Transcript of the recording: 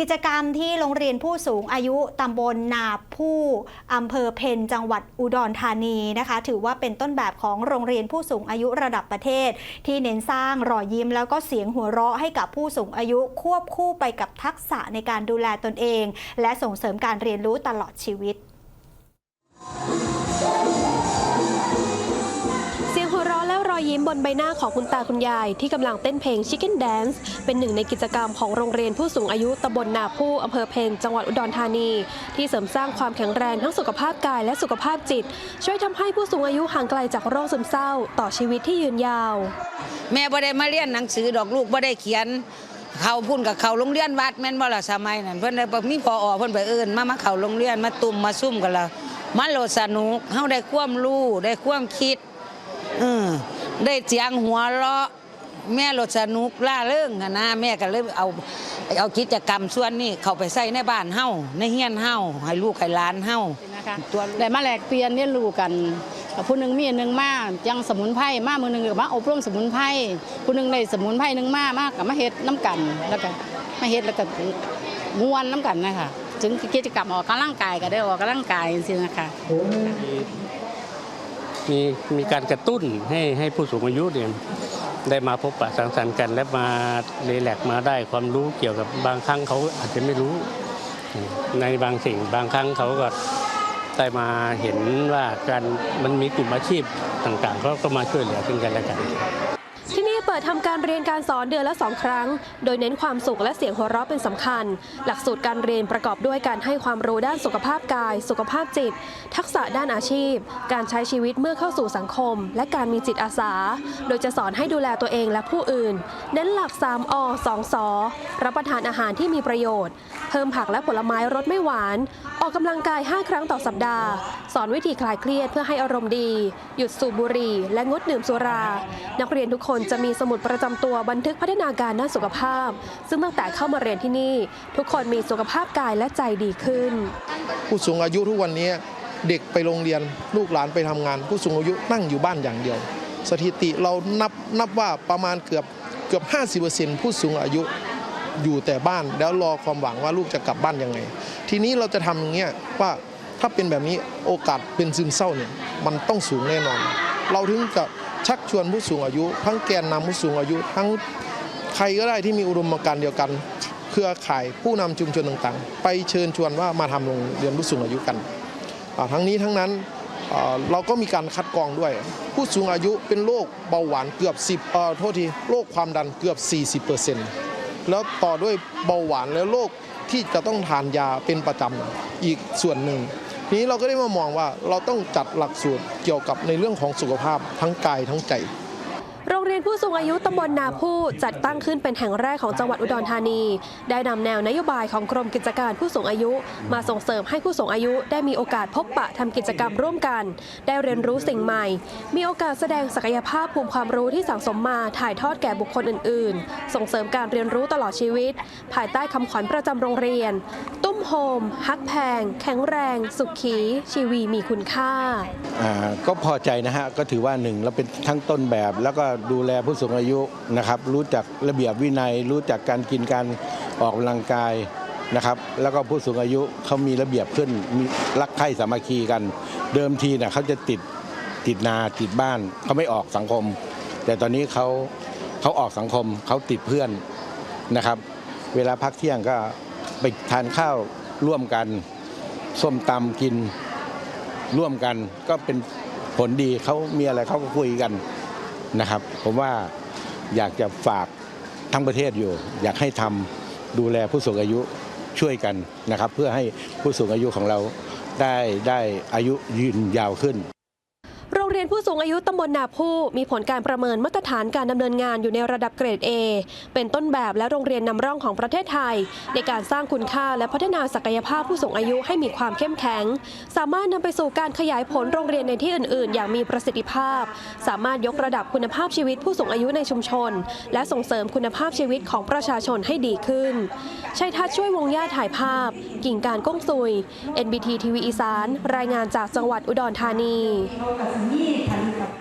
กิจกรรมที่โรงเรียนผู้สูงอายุตำบลนาผู้อำเภอเพนจังหวัดอุดรธานีนะคะ ถือว่าเป็นต้นแบบของโรงเรียนผู้สูงอายุระดับประเทศ ที่เน้นสร้างรอยยิ้มแล้วก็เสียงหัวเราะให้กับผู้สูงอายุควบคู่ไปกับทักษะในการดูแลตนเอง และส่งเสริมการเรียนรู้ตลอดชีวิต อยยิ้มบนใบหน้าของคุณตาคุณยาย ที่กำลังเต้นเพลง Chicken Dance เป็นหนึ่งในกิจกรรมของโรงเรียนผู้สูงอายุตำบลนาผู้อำเภอเพนจังหวัดอุดรธานี ที่เสริมสร้างความแข็งแรงทั้งสุขภาพกายและสุขภาพจิต ช่วยทำให้ผู้สูงอายุห่างไกลจากโรคซึมเศร้า ต่อชีวิตที่ยืนยาว แม่บ่ได้มาเรียนหนังสือดอกลูกบ่ได้เขียนเขาพุ่นกับเขาโรงเรียนวัดแม่นบ่ล่ะสมัยนั้นเพิ่อนได้มีพออเพิ่อนไปเอิ้นมามาเขาโรงเรียนมาตุ่มมาซุ่มกันล้วมันโลดสนุกเฮาได้ความรู้ได้ความคิดเออ ได้เสียงหัวเราะแม่โลดสนุกล่าเริงหั้นนะแม่ก็เลยเอาเอากิจกรรมส่วนนี้เข้าไปใส่ในบ้านเฮาในเฮียนเฮาให้ลูกให้หลานเฮา นะคะตัวลูก ได้มาแลกเปลี่ยนเรียนรู้กันผู้หนึ่งมีอันหนึ่งมายังสมุนไพรมามือหนึ่งก็มาอบรมสมุนไพรผู้หนึ่งได้สมุนไพรหนึ่งมามากกับมาเฮ็ดน้ำกันแล้วก็มาเฮ็ดแล้วก็ม้วนน้ำกันนะคะถึงกิจกรรมออกกำลังกายก็ได้ออกกำลังกายจริงๆนะคะ มี มีมีการกระตุ้นให้ให้ผู้สูงอายุเนี่ยได้มาพบปะสังสรรค์กัน และมาเรีแลกมาได้ความรู้เกี่ยวกับบางครั้งเขาอาจจะไม่รู้ ในบางสิ่งบางครั้งเขาก็ได้มาเห็นว่าการมันมีกลุ่มอาชีพต่างๆเขาก็มาช่วยเหลือซึ่งกันและกัน ดทำการเรียนการสอนเดือนละ2ครั้ง โดยเน้นความสุขและเสียงหัวเราะเป็นสำคัญ หลักสูตรการเรียนประกอบด้วยการให้ความรู้ด้านสุขภาพกาย สุขภาพจิต ทักษะด้านอาชีพ การใช้ชีวิตเมื่อเข้าสู่สังคม และการมีจิตอาสา โดยจะสอนให้ดูแลตัวเองและผู้อื่น เน้นหลัก 3อ2สรับประทานอาหารที่มีประโยชน์ เพิ่มผักและผลไม้รสไม่หวาน ออกกำลังกาย 5 ครั้งต่อสัปดาห์ สอนวิธีคลายเครียดเพื่อให้อารมณ์ดี หยุดสูบบุหรี่ และงดดื่มสุรา นักเรียนทุกคนจะมีสมุดประจำตัวบันทึกพัฒนาการด้านสุขภาพ ซึ่งตั้งแต่เข้ามาเรียนที่นี่ ทุกคนมีสุขภาพกายและใจดีขึ้น ผู้สูงอายุทุกวันนี้เด็กไปโรงเรียนลูกหลานไปทำงาน ผู้สูงอายุนั่งอยู่บ้านอย่างเดียว สถิติเรานับนับว่าประมาณเกือบเกือบ 50%ผู้สูงอายุอยู่แต่บ้านแล้วรอความหวังว่าลูกจะกลับบ้านยังไง ทีนี้เราจะทำอย่างเงี้ยว่าถ้าเป็นแบบนี้โอกาสเป็นซึมเศร้าเนี่ยมันต้องสูงแน่นอน เราถึงจะ ชักชวนผู้สูงอายุ ทั้งแกนนำผู้สูงอายุ ทั้งใครก็ได้ที่มีอุดมการณ์เดียวกัน เครือข่ายผู้นำชุมชนต่างๆ ไปเชิญชวนว่ามาทำโรงเรียนผู้สูงอายุกันทั้งนี้ทั้งนั้นเราก็มีการคัดกรองด้วย ผู้สูงอายุเป็นโรคเบาหวานเกือบ 10เอ่อโทษทีโรคความดันเกือบ 40%แล้วต่อด้วยเบาหวานและโรค ที่จะต้องทานยาเป็นประจำอีกส่วนหนึ่งนี้เราก็ได้มามองว่าเราต้องจัดหลักสูตรเกี่ยวกับในเรื่องของสุขภาพทั้งกายทั้งใจโร เรียนผู้สูงอายุตำบลนาผู้จัดตั้งขึ้นเป็นแห่งแรกของจังหวัดอุดรธานี ได้นำแนวนโยบายของกรมกิจการผู้สูงอายุ มาส่งเสริมให้ผู้สูงอายุได้มีโอกาสพบปะทำกิจกรรมร่วมกัน ได้เรียนรู้สิ่งใหม่ มีโอกาสแสดงศักยภาพภูมิความรู้ที่สั่งสมมาถ่ายทอดแก่บุคคลอื่น ๆ ส่งเสริมการเรียนรู้ตลอดชีวิต ภายใต้คำขวัญประจำโรงเรียน ตุ้มโฮมฮักแพง แข็งแรง สุขี ชีวีมีคุณค่าอ่าก็พอใจนะฮะก็ถือว่าหนึ่งเราเป็นทั้งต้นแบบแล้วก็ดููแลผู้สูงอายุนะครับ รู้จักระเบียบวินัย รู้จักการกินการออกกำลังกายนะครับ แล้วก็ผู้สูงอายุเขามีระเบียบขึ้นมีรักใคร่สามัคคีกัน เดิมทีเนี่ยเขาจะติดติดนาติดบ้านเขาไม่ออกสังคม แต่ตอนนี้เขาเขาออกสังคมเขาติดเพื่อนนะครับ เวลาพักเที่ยงก็ไปทานข้าวร่วมกัน ส้มตำกินร่วมกันก็เป็นผลดีเขามีอะไรเขาก็คุยกัน นะครับ ผมว่าอยากจะฝากทั้งประเทศอยู่ อยากให้ทำดูแลผู้สูงอายุช่วยกันนะครับ เพื่อให้ผู้สูงอายุของเราได้ได้อายุยืนยาวขึ้นโรงเรียน ผู้สูงอายุตำบลนาผู้มีผลการประเมินมาตรฐานการดำเนินงานอยู่ในระดับเกรด A เป็นต้นแบบและโรงเรียนนำร่องของประเทศไทย ในการสร้างคุณค่าและพัฒนาศักยภาพผู้สูงอายุให้มีความเข้มแข็ง สามารถนำไปสู่การขยายผลโรงเรียนในที่อื่น ๆ อย่างมีประสิทธิภาพ สามารถยกระดับคุณภาพชีวิตผู้สูงอายุในชุมชน และส่งเสริมคุณภาพชีวิตของประชาชนให้ดีขึ้นชัยทัศน์ช่วยวงญาถ่ายภาพ กิ่งการก้งซุย NBT ทีวีอีสาน รายงานจากจังหวัดอุดรธานี Kali?